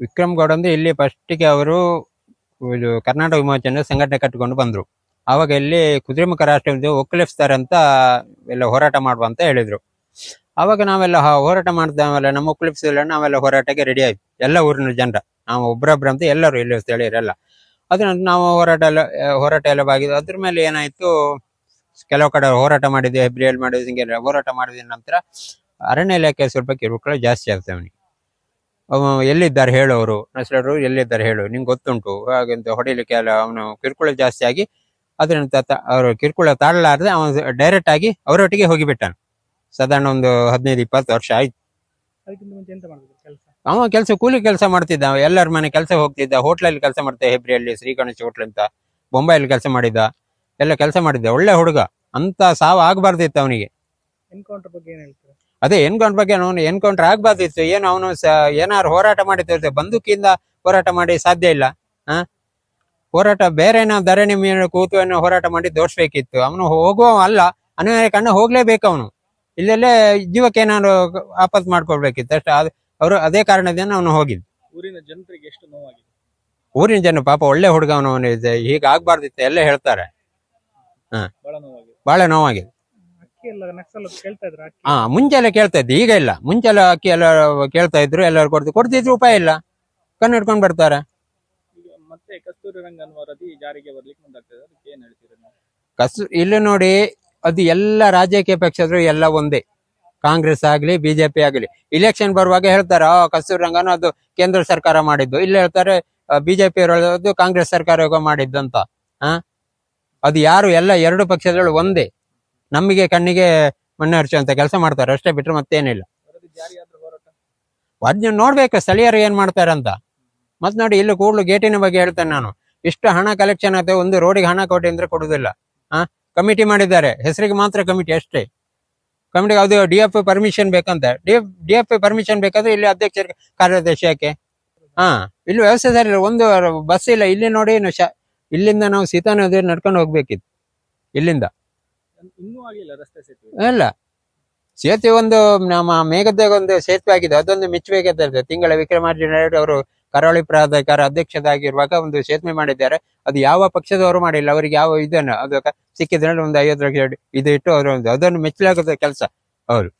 ವಿಕ್ರಮ್ ಗೌಡ ಅಂದ್ರೆ ಇಲ್ಲಿ ಫಸ್ಟಿಗೆ ಅವರು, ಇದು ಕರ್ನಾಟಕ ವಿಮೋಚನೆ ಸಂಘಟನೆ ಕಟ್ಟಿಕೊಂಡು ಬಂದ್ರು. ಆವಾಗ ಇಲ್ಲಿ ಕುದುರೆಮುಖ ರಾಷ್ಟ್ರ ಒಕ್ಕಲಿಸ್ತಾರೆ ಅಂತ ಎಲ್ಲ ಹೋರಾಟ ಮಾಡುವ ಅಂತ ಹೇಳಿದ್ರು. ಆವಾಗ ನಾವೆಲ್ಲ ಹೋರಾಟ ಮಾಡಿದ್ದಾವೆಲ್ಲ ನಮ್ಮ ಒಕ್ಕಲಿಸಿಲ್ಲ ನಾವೆಲ್ಲ ಹೋರಾಟಕ್ಕೆ ರೆಡಿ ಆಯ್ತು. ಎಲ್ಲ ಊರಿನ ಜನರ. ನಾವು ಒಬ್ರೊಬ್ರು ಅಂತ ಎಲ್ಲರೂ ಇಲ್ಲಿ ಸ್ಥಳೀಯರೆಲ್ಲ. ಅದನ್ನ ನಾವು ಹೋರಾಟ ಎಲ್ಲ ಹೋರಾಟ ಎಲ್ಲ ಬಾಗಿದ್ದು ಅದ್ರ ಮೇಲೆ ಏನಾಯ್ತು, ಕೆಲವು ಕಡೆ ಹೋರಾಟ ಮಾಡಿದ್ವಿ ಹೆಬ್ರಿಯಲ್ಲಿ ಮಾಡಿದ್ವಿ ಹಿಂಗೆ ಹೋರಾಟ ಮಾಡಿದ ನಂತರ ಅರಣ್ಯ ಇಲಾಖೆ ಸ್ವಲ್ಪ ಕಿರುಕುಳ ಜಾಸ್ತಿ ಆಗ್ತವೆ ಅವನಿಗೆ. ಅವ ಎಲ್ಲಿದ್ದಾರೆ ಹೇಳೋರು ನಸ್ಲರು ಎಲ್ಲಿದ್ದಾರೆ ಹೇಳು? ನಿಂಗೆ ಗೊತ್ತುಂಟು. ಹಾಗೆಂತ ಹೊಡಿಲಿಕ್ಕೆ ಎಲ್ಲ ಅವನು ಕಿರುಕುಳ ಜಾಸ್ತಿ ಆಗಿ ಅದರಿಂದ ಅವರು ಕಿರುಕುಳ ತಾಳಲಾರದೆ ಅವನು ಡೈರೆಕ್ಟ್ ಆಗಿ ಅವರೊಟ್ಟಿಗೆ ಹೋಗಿಬಿಟ್ಟನು. ಸಾಧಾರಣ ಒಂದು ಹದಿನೈದು ಇಪ್ಪತ್ತು ವರ್ಷ ಆಯ್ತು. ಅವ ಕೆಲಸ ಕೂಲಿ ಕೆಲಸ ಮಾಡ್ತಿದ್ದ. ಎಲ್ಲರ ಮನೆ ಕೆಲಸ ಹೋಗ್ತಿದ್ದ. ಹೋಟ್ಲಲ್ಲಿ ಕೆಲಸ ಮಾಡ್ತಿದ್ದ ಹೆಬ್ರಿಯಲ್ಲಿ ಶ್ರೀ ಗಣೇಶ್ ಹೋಟ್ಲ್ ಅಂತ. ಬೊಂಬೈಯಲ್ಲಿ ಕೆಲಸ ಮಾಡಿದ್ದ. ಎಲ್ಲ ಕೆಲಸ ಮಾಡಿದ್ದ. ಒಳ್ಳೆ ಹುಡುಗ. ಅಂತ ಸಾವು ಆಗ್ಬಾರ್ದಿತ್ತು ಅವನಿಗೆ. ಎನ್ಕೌಂಟರ್ ಬಗ್ಗೆ ಏನ್ ಹೇಳ್ತಾರೆ? ಅದೇ ಎನ್ಕೌಂಟ್ ಬಗ್ಗೆ ಅವನು ಎನ್ಕೌಂಟರ್ ಆಗ್ಬಾರ್ದಿತ್ತು ಏನು ಅವನು ಏನಾದ್ರು ಹೋರಾಟ ಮಾಡಿದ್ರೆ ಬಂದೂಕಿಂದ ಹೋರಾಟ ಮಾಡಿ ಸಾಧ್ಯ ಇಲ್ಲ ಆ? ಹೋರಾಟ ಬೇರೆ ನಾವು ಧರಣಿ ಮೇಲೆ ಕೂತು ಏನೋ ಹೋರಾಟ ಮಾಡಿ ತೋರಿಸ್ಬೇಕಿತ್ತು ಅವನು ಹೋಗುವ ಅಲ್ಲ ಅನಿವಾರ್ಯ ಕಣ್ಣು ಹೋಗ್ಲೇಬೇಕು ಅವನು. ಇಲ್ಲೆಲ್ಲೇ ಜೀವಕ್ಕೆ ಏನಾದ್ರು ಆಪತ್ ಮಾಡ್ಕೊಳ್ಬೇಕಿತ್ತು ಅಷ್ಟೇ ಅದು ಅವರು ಅದೇ ಕಾರಣದಿಂದ ಅವನು ಹೋಗಿದ್ದು. ಊರಿನ ಜನರಿಗೆ ಎಷ್ಟು ನೋವಾಗಿದೆ? ಊರಿನ ಜನ ಪಾಪ ಒಳ್ಳೆ ಹುಡುಗ ಅವನು ಹೀಗೆ ಆಗ್ಬಾರ್ದಿತ್ತು ಎಲ್ಲ ಹೇಳ್ತಾರೆ. ಹಾ. ಬಹಳ ನೋವಾಗಿದೆ. ಅಕ್ಕಿ ಎಲ್ಲ ನಕ್ಸಲ್ ಕೇಳ್ತಾ ಇದ್ರ ಹಾ ಮುಂಚೆಲ್ಲ ಕೇಳ್ತಾ ಇದ್ದು ಈಗ ಇಲ್ಲ. ಮುಂಚೆಲ್ಲ ಅಕ್ಕಿ ಎಲ್ಲ ಕೇಳ್ತಾ ಇದ್ರು ಎಲ್ಲರೂ ಕೊಡ್ತಿದ್ರು ಕೊಡ್ತಿದ್ರು ಉಪಾಯ ಇಲ್ಲ. ಕಣ್ಣು ಹಿಡ್ಕೊಂಡು ಬರ್ತಾರೆ. ಮತ್ತೆ ಕಸ್ತೂರಿ ರಂಗನ್ ವರದಿ ಜಾರಿಗೆ ಬರ್ಲಿಕ್ಕೆ ಮುಂದಾಗ್ತದೆ ಅದಕ್ಕೆ ಏನ್ ಹೇಳ್ತೀರಾ ನೀವು? ಕಸ್ ಇಲ್ಲಿ ನೋಡಿ ಅದು ಎಲ್ಲ ರಾಜಕೀಯ ಪಕ್ಷದ್ರು ಎಲ್ಲ ಒಂದೇ. ಕಾಂಗ್ರೆಸ್ ಆಗ್ಲಿ ಬಿಜೆಪಿ ಆಗ್ಲಿ. ಇಲೆಕ್ಷನ್ ಬರುವಾಗ ಹೇಳ್ತಾರೆ ಆ ಕಸ್ತೂರಿ ರಂಗನ ಅದು ಕೇಂದ್ರ ಸರ್ಕಾರ ಮಾಡಿದ್ದು. ಇಲ್ಲಿ ಹೇಳ್ತಾರೆ ಬಿಜೆಪಿ ಅದು ಕಾಂಗ್ರೆಸ್ ಸರ್ಕಾರ ಮಾಡಿದ್ದು ಅಂತ ಆ? ಅದು ಯಾರು ಎಲ್ಲ ಎರಡು ಪಕ್ಷಗಳು ಒಂದೇ. ನಮಗೆ ಕಣ್ಣಿಗೆ ಮಣ್ಣು ಹರಿಸುವಂತ ಕೆಲಸ ಮಾಡ್ತಾರೆ, ಅಷ್ಟೇ ಬಿಟ್ರೆ ಮತ್ತೇನಿಲ್ಲ. ಅದ್ನ ನೋಡ್ಬೇಕು, ಸ್ಥಳೀಯರು ಏನ್ ಮಾಡ್ತಾರೆ ಅಂತ. ಮತ್ ನೋಡಿ, ಇಲ್ಲಿ ಕೂಡ್ಲು ಗೇಟಿನ ಬಗ್ಗೆ ಹೇಳ್ತೇನೆ ನಾನು. ಇಷ್ಟು ಹಣ ಕಲೆಕ್ಷನ್ ಆಗುತ್ತೆ ಒಂದು ರೋಡಿಗೆ ಹಣ ಕೊಟ್ಟಿ ಅಂದ್ರೆ ಕೊಡುದಿಲ್ಲ ಆ ಕಮಿಟಿ ಮಾಡಿದ್ದಾರೆ. ಹೆಸರಿಗೆ ಮಾತ್ರ ಕಮಿಟಿ ಅಷ್ಟೇ. ಕಮಿಟಿ, ಅದು ಡಿ ಎಫ್ ಪರ್ಮಿಷನ್ ಬೇಕಂತ. ಡಿ ಎಫ್ ಪರ್ಮಿಷನ್ ಬೇಕಾದ್ರೆ ಇಲ್ಲಿ ಅಧ್ಯಕ್ಷ ಕಾರ್ಯದರ್ಶಿ ಯಾಕೆ? ಹಾ, ಇಲ್ಲಿ ವ್ಯವಸ್ಥೆ ಸರಿ ಇಲ್ಲ. ಒಂದು ಬಸ್ ಇಲ್ಲ. ಇಲ್ಲಿ ನೋಡಿ ಇಲ್ಲಿಂದ ನಾವು ಸೀತಾನದಿ ನಡ್ಕೊಂಡು ಹೋಗ್ಬೇಕಿತ್ತು. ಇಲ್ಲಿಂದ. ಅಲ್ಲ, ಸೇತುವೆ ಒಂದು ನಮ್ಮ ಮೇಘದಾಗ ಒಂದು ಸೇತುವೆ ಆಗಿದೆ, ಅದೊಂದು ಮೆಚ್ಚಬೇಕಾಗ್ತದೆ ತಿಂಗಳ ವಿಕ್ರಮಾರ್ಜುನ ರೆಡ್ಡಿ ಅವರು ಕರಾವಳಿ ಪ್ರಾಧಿಕಾರ ಅಧ್ಯಕ್ಷರಾಗಿರುವಾಗ ಒಂದು ಸೇತುವೆ ಮಾಡಿದ್ದಾರೆ. ಅದು ಯಾವ ಪಕ್ಷದವರು ಮಾಡಿಲ್ಲ, ಅವರಿಗೆ ಯಾವ ಇದನ್ನು, ಅದು ಸಿಕ್ಕಿದ್ರೆ ಒಂದು ಐವತ್ತು ಲಕ್ಷ ಇದು ಇಟ್ಟು ಅವರು ಒಂದು ಅದನ್ನು ಮೆಚ್ಚಲಾಗದ ಕೆಲಸ. ಅವರು